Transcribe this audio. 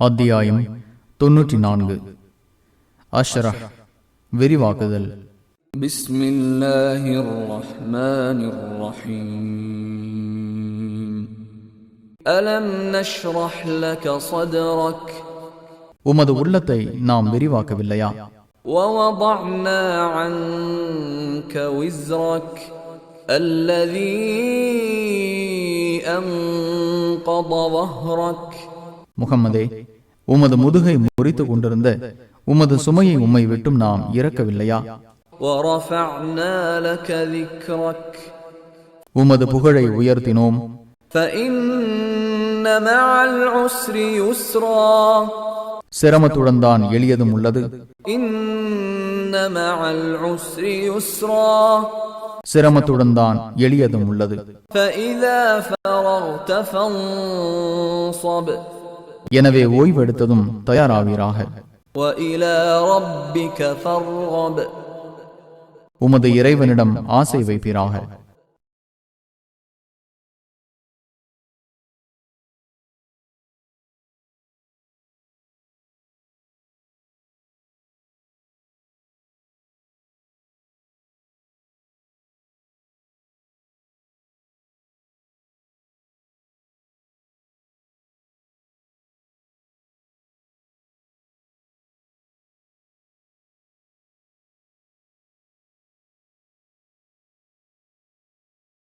அத்தியாயம் தொன்னூற்றி நான்கு அஷ்ரஹ் விரிவாக்குதல் بسم الله الرحمن الرحيم ألم نشرح لك صدرك உமது உள்ளத்தை நாம் விரிவாக்கவில்லையா ووضعنا عنك وزرك الذي أنقض ظهرك முகம்மதே உமது முதுகை முறித்துக் கொண்டிருந்த உமது சுமையை உம்மை விட்டும் நாம் இறக்கவில்லையா? உமது புகழை உயர்த்தினோம். சிரமத்துடன் தான் எளியதும் உள்ளது. சிரமத்துடன் தான் எளியதும் உள்ளது. எனவே ஓய்வெடுத்ததும் தயாராவீராக. உமது இறைவனிடம் ஆசை வைப்பீராக.